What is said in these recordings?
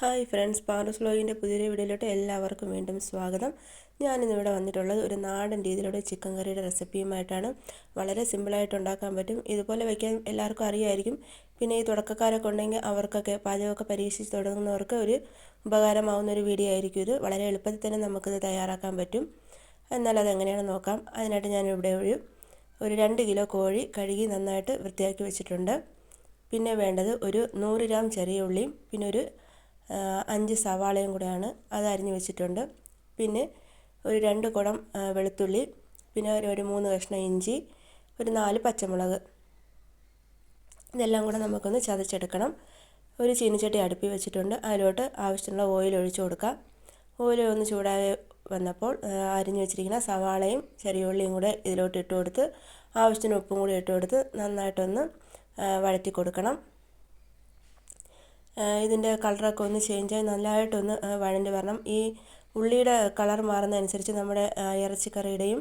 Hi friends Paras വ്ലോഗിന്റെ പുതിയൊരു വീഡിയോയിലോട്ട് എല്ലാവർക്കും വീണ്ടും സ്വാഗതം. ഞാനിന്നിവിടെ വന്നിട്ടുള്ളത് ഒരു നാടൻ രീതിയിലൂടെ ചിക്കൻ കറിയുടെ റെസിപ്പിയുമായിട്ടാണ്. വളരെ സിമ്പിളായിട്ട് ഉണ്ടാക്കാൻ പറ്റും. ഇതുപോലെ വയ്ക്കാൻ എല്ലാവർക്കും അറിയായിരിക്കും. പിന്നെ ഈ തുടക്കക്കാരൊക്കെ ഉണ്ടെങ്കിൽ അവർക്കൊക്കെ പാചകമൊക്കെ പരീക്ഷിച്ച് തുടങ്ങുന്നവർക്ക് ഒരു ഉപകാരമാവുന്ന ഒരു വീഡിയോ ആയിരിക്കും ഇത്. വളരെ എളുപ്പത്തിൽ തന്നെ നമുക്കിത് തയ്യാറാക്കാൻ പറ്റും. എന്നാൽ അതെങ്ങനെയാണ് നോക്കാം. അതിനായിട്ട് ഞാനിവിടെ ഒരു ഒരു രണ്ട് കിലോ കോഴി കഴുകി നന്നായിട്ട് വൃത്തിയാക്കി വെച്ചിട്ടുണ്ട്. പിന്നെ വേണ്ടത് ഒരു നൂറ് ഗ്രാം ചെറിയ ഉള്ളിയും പിന്നെ ഒരു അഞ്ച് സവാളയും കൂടെയാണ് അത് അരിഞ്ഞ് വെച്ചിട്ടുണ്ട്. പിന്നെ ഒരു രണ്ട് കുടം വെളുത്തുള്ളി പിന്നെ ഒരു മൂന്ന് കഷ്ണം ഇഞ്ചി ഒരു നാല് പച്ചമുളക്. ഇതെല്ലാം കൂടെ നമുക്കൊന്ന് ചതച്ചെടുക്കണം. ഒരു ചീനിച്ചട്ടി അടുപ്പി വെച്ചിട്ടുണ്ട്. അതിലോട്ട് ആവശ്യത്തിനുള്ള ഓയിൽ ഒഴിച്ചു കൊടുക്കാം. ഓയിൽ ഒന്ന് ചൂടായി വന്നപ്പോൾ അരിഞ്ഞു വെച്ചിരിക്കുന്ന സവാളയും ചെറിയ ഉള്ളിയും കൂടെ ഇതിലോട്ട് ഇട്ട് കൊടുത്ത് ആവശ്യത്തിന് ഉപ്പും കൂടി ഇട്ട് കൊടുത്ത് നന്നായിട്ടൊന്ന് വഴറ്റി കൊടുക്കണം. ഇതിന്റെ കളറൊക്കെ ഒന്ന് ചേഞ്ചായി നല്ലതായിട്ടൊന്ന് വഴണ്ടി വരണം. ഈ ഉള്ളിയുടെ കളർ മാറുന്നതനുസരിച്ച് നമ്മുടെ ഇറച്ചിക്കറിയുടെയും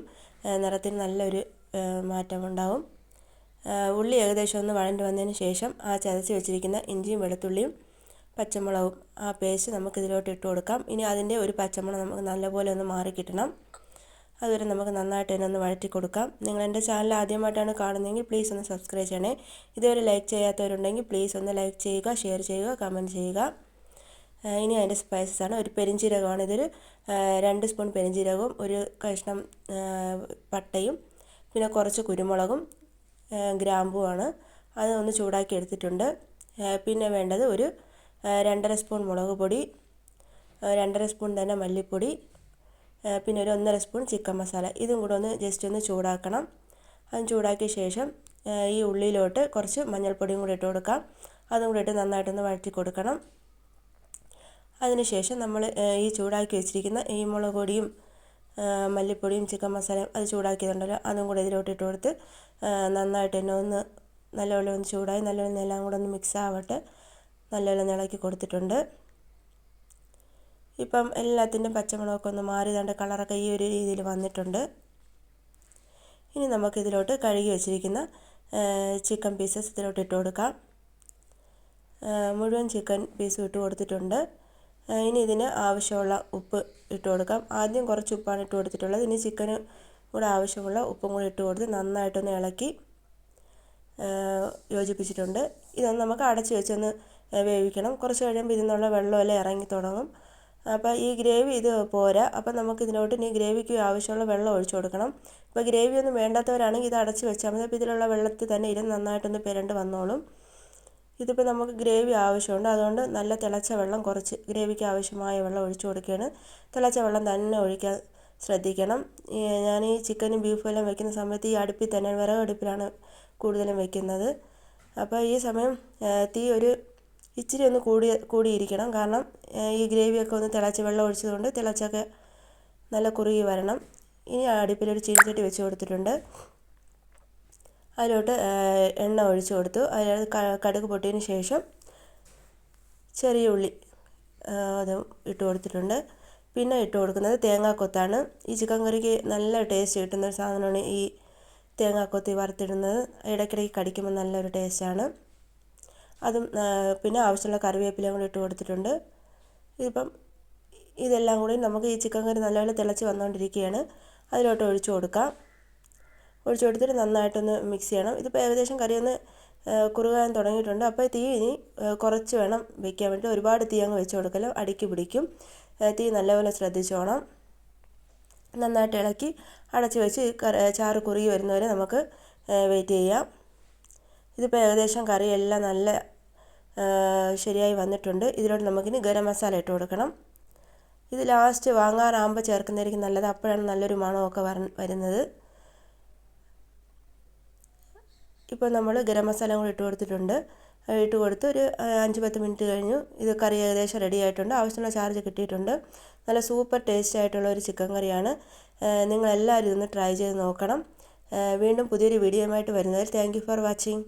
നിറത്തിന് നല്ലൊരു മാറ്റം ഉണ്ടാവും ഉള്ളി ഏകദേശം ഒന്ന് വഴണ്ടി വന്നതിന് ശേഷം ആ ചതച്ച് വെച്ചിരിക്കുന്ന ഇഞ്ചിയും വെളുത്തുള്ളിയും പച്ചമുളകും ആ പേസ്റ്റ് നമുക്കിതിലോട്ട് ഇട്ട് കൊടുക്കാം. ഇനി അതിന്റെ ഒരു പച്ചമുളക് നമുക്ക് നല്ലപോലെ ഒന്ന് മാറി കിട്ടണം. അതുവരെ നമുക്ക് നന്നായിട്ട് തന്നെ ഒന്ന് വഴറ്റി കൊടുക്കാം. നിങ്ങൾ എന്റെ ചാനൽ ആദ്യമായിട്ടാണ് കാണുന്നതെങ്കിൽ പ്ലീസ് ഒന്ന് സബ്സ്ക്രൈബ് ചെയ്യണേ. ഇതുവരെ ലൈക്ക് ചെയ്യാത്തവരുണ്ടെങ്കിൽ പ്ലീസ് ഒന്ന് ലൈക്ക് ചെയ്യുക ഷെയർ ചെയ്യുക കമന്റ് ചെയ്യുക. ഇനി അതിന്റെ സ്പൈസസ് ആണ്. ഒരു പെരിഞ്ചീരകമാണ് ഇതൊരു രണ്ട് സ്പൂൺ പെരിഞ്ചീരകവും ഒരു കഷ്ണം പട്ടയും പിന്നെ കുറച്ച് കുരുമുളകും ഗ്രാമ്പുമാണ് അത് ഒന്ന് ചൂടാക്കി എടുത്തിട്ടുണ്ട്. പിന്നെ വേണ്ടത് ഒരു രണ്ടര സ്പൂൺ മുളക് പൊടി രണ്ടര സ്പൂൺ തന്നെ മല്ലിപ്പൊടി പിന്നെ ഒരു ഒന്നര സ്പൂൺ ചിക്കൻ മസാല. ഇതും കൂടെ ഒന്ന് ജസ്റ്റ് ഒന്ന് ചൂടാക്കണം. അത് ചൂടാക്കിയ ശേഷം ഈ ഉള്ളിയിലോട്ട് കുറച്ച് മഞ്ഞൾപ്പൊടിയും കൂടി ഇട്ട് കൊടുക്കാം. അതും കൂടി ഇട്ട് നന്നായിട്ടൊന്ന് വഴറ്റി കൊടുക്കണം. അതിനുശേഷം നമ്മൾ ഈ ചൂടാക്കി വെച്ചിരിക്കുന്ന ഈ മുളക് പൊടിയും മല്ലിപ്പൊടിയും ചിക്കൻ മസാലയും അത് ചൂടാക്കിയതുണ്ടല്ലോ അതും കൂടെ ഇതിലോട്ട് ഇട്ട് കൊടുത്ത് നന്നായിട്ട് തന്നെ ഒന്ന് നല്ലപോലെ ഒന്ന് ചൂടായി നല്ലപോലെ എല്ലാം കൂടെ ഒന്ന് മിക്സ് ആവട്ടെ. നല്ലപോലെ ഇളക്കി കൊടുത്തിട്ടുണ്ട്. ഇപ്പം എല്ലാത്തിന്റെയും പച്ചമുളകൊക്കെ ഒന്ന് മാറി തണ്ട കളറൊക്കെ ഈ ഒരു രീതിയിൽ വന്നിട്ടുണ്ട്. ഇനി നമുക്കിതിലോട്ട് കഴുകി വെച്ചിരിക്കുന്ന ചിക്കൻ പീസസ് ഇതിലോട്ട് ഇട്ട് കൊടുക്കാം. മുഴുവൻ ചിക്കൻ പീസും ഇട്ട് കൊടുത്തിട്ടുണ്ട്. ഇനി ഇതിന് ആവശ്യമുള്ള ഉപ്പ് ഇട്ട് കൊടുക്കാം. ആദ്യം കുറച്ച് ഉപ്പാണ് ഇട്ട് കൊടുത്തിട്ടുള്ളത്. ഇനി ചിക്കന് കൂടെ ആവശ്യമുള്ള ഉപ്പും കൂടി ഇട്ട് കൊടുത്ത് നന്നായിട്ടൊന്ന് ഇളക്കി യോജിപ്പിച്ചിട്ടുണ്ട്. ഇതൊന്ന് നമുക്ക് അടച്ച് വെച്ചൊന്ന് വേവിക്കണം. കുറച്ച് കഴിയുമ്പോൾ ഇതിൽ നിന്നുള്ള വെള്ളമെല്ലാം ഇറങ്ങി തുടങ്ങും. അപ്പോൾ ഈ ഗ്രേവി ഇത് പോരാ. അപ്പോൾ നമുക്ക് ഇതിലോട്ട് ഇനി ഗ്രേവിക്ക് ആവശ്യമുള്ള വെള്ളം ഒഴിച്ചു കൊടുക്കണം. ഇപ്പോൾ ഗ്രേവി ഒന്നും വേണ്ടാത്തവരാണെങ്കിൽ ഇത് അടച്ച് വെച്ചാൽ മതി. അപ്പോൾ ഇതിലുള്ള വെള്ളത്തിൽ തന്നെ ഇരുന്ന് നന്നായിട്ടൊന്ന് പെരണ്ട് വന്നോളും. ഇതിപ്പോൾ നമുക്ക് ഗ്രേവി ആവശ്യമുണ്ട്. അതുകൊണ്ട് നല്ല തിളച്ച വെള്ളം കുറച്ച് ഗ്രേവിക്ക് ആവശ്യമായ വെള്ളം ഒഴിച്ചു കൊടുക്കുകയാണ്. തിളച്ച വെള്ളം തന്നെ ഒഴിക്കാൻ ശ്രദ്ധിക്കണം. ഞാൻ ഈ ചിക്കനും ബീഫും എല്ലാം വെക്കുന്ന സമയത്ത് ഈ അടുപ്പിൽ തന്നെ വിറകടുപ്പിലാണ് കൂടുതലും വെക്കുന്നത്. അപ്പോൾ ഈ സമയം തീ ഒരു ഇച്ചിരി ഒന്ന് കൂടി കൂടിയിരിക്കണം. കാരണം ഈ ഗ്രേവിയൊക്കെ ഒന്ന് തിളച്ച് വെള്ളം ഒഴിച്ചതുകൊണ്ട് തിളച്ചൊക്കെ നല്ല കുറുകി വരണം. ഇനി അടുപ്പിലൊരു ചീനിച്ചട്ടി വെച്ച് കൊടുത്തിട്ടുണ്ട്. അതിലോട്ട് എണ്ണ ഒഴിച്ചു കൊടുത്തു. അതിൽ കടുക് പൊട്ടിയതിന് ശേഷം ചെറിയ ഉള്ളി അത് ഇട്ട് കൊടുത്തിട്ടുണ്ട്. പിന്നെ ഇട്ട് കൊടുക്കുന്നത് തേങ്ങാക്കൊത്താണ്. ഈ ചിക്കൻ കറിക്ക് നല്ല ടേസ്റ്റ് കിട്ടുന്ന ഒരു സാധനമാണ് ഈ തേങ്ങാക്കൊത്തി വറുത്തിടുന്നത്. ഇടയ്ക്കിടയ്ക്ക് കടിക്കുമ്പോൾ നല്ലൊരു ടേസ്റ്റാണ് അതും പിന്നെ ആവശ്യമുള്ള കറിവേപ്പിലയും കൂടി ഇട്ട് കൊടുത്തിട്ടുണ്ട്. ഇതിപ്പം ഇതെല്ലാം കൂടി നമുക്ക് ഈ ചിക്കൻ കറി നല്ലപോലെ തിളച്ച് വന്നുകൊണ്ടിരിക്കുകയാണ്. അതിലോട്ട് ഒഴിച്ചു കൊടുക്കാം. ഒഴിച്ചു കൊടുത്തിട്ട് നന്നായിട്ടൊന്ന് മിക്സ് ചെയ്യണം. ഇതിപ്പോൾ ഏകദേശം കറി ഒന്ന് കുറുകാൻ തുടങ്ങിയിട്ടുണ്ട്. അപ്പോൾ തീ ഇനി കുറച്ച് വേണം വെക്കാൻ വേണ്ടി ഒരുപാട് തീ അങ്ങ് വെച്ച് കൊടുക്കലും. അടിക്ക് പിടിക്കും. തീ നല്ലപോലെ ശ്രദ്ധിച്ചോണം നന്നായിട്ട് ഇളക്കി അടച്ച് വെച്ച് ചാറ് കുറുകി വരുന്നവരെ നമുക്ക് വെയിറ്റ് ചെയ്യാം. ഇതിപ്പോൾ ഏകദേശം എല്ലാം നല്ല ശരിയായി വന്നിട്ടുണ്ട്. ഇതിലോട്ട് നമുക്കിനി ഗരം മസാല ഇട്ട് കൊടുക്കണം. ഇത് ലാസ്റ്റ് വാങ്ങാറാകുമ്പോൾ ചേർക്കുന്നതായിരിക്കും നല്ലത്. അപ്പോഴാണ് നല്ലൊരു മണമൊക്കെ വരുന്നത്. ഇപ്പോൾ നമ്മൾ ഗരം മസാല കൂടി ഇട്ട് കൊടുത്തിട്ടുണ്ട്. ഇട്ട് കൊടുത്ത് ഒരു അഞ്ച് പത്ത് മിനിറ്റ് കഴിഞ്ഞു. ഇത് കറി ഏകദേശം റെഡി ആയിട്ടുണ്ട്. ആവശ്യമുള്ള ചാർജ് കിട്ടിയിട്ടുണ്ട്. നല്ല സൂപ്പർ ടേസ്റ്റ് ആയിട്ടുള്ള ഒരു ചിക്കൻ കറിയാണ്. നിങ്ങളെല്ലാവരും ഇതൊന്ന് ട്രൈ ചെയ്ത് നോക്കണം. വീണ്ടും പുതിയൊരു വീഡിയോയുമായിട്ട് വരുന്നതിൽ താങ്ക് ഫോർ വാച്ചിങ്